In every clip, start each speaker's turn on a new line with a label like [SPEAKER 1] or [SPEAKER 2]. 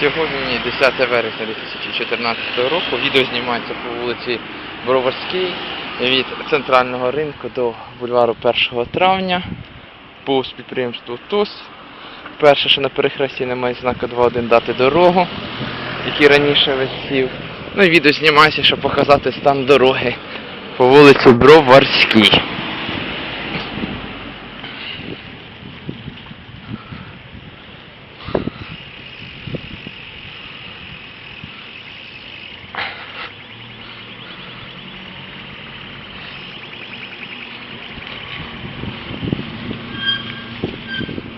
[SPEAKER 1] Сьогодні 10 вересня 2014 року. Відео знімається по вулиці Броварській від центрального ринку до бульвару 1 травня по підприємству ТУС. Перше, що на перехресті немає знака 2.1 дати дорогу, який раніше висів. Ну і відео знімається, щоб показати стан дороги по вулиці Броварській.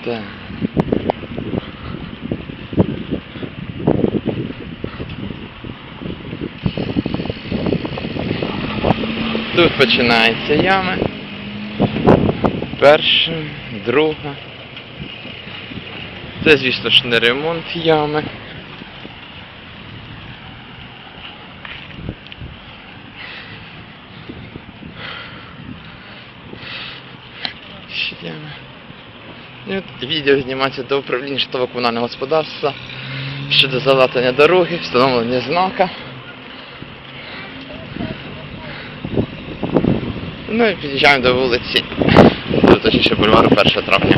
[SPEAKER 1] Так. Тут починаються ями. Перша, друга. Це, звісно ж, не ремонт ями. Ще ями. Відео знімається до управління житлово-комунального господарства щодо залатання дороги, встановлення знака. Ну і під'їжджаємо до вулиці, точніше бульвару 1 травня.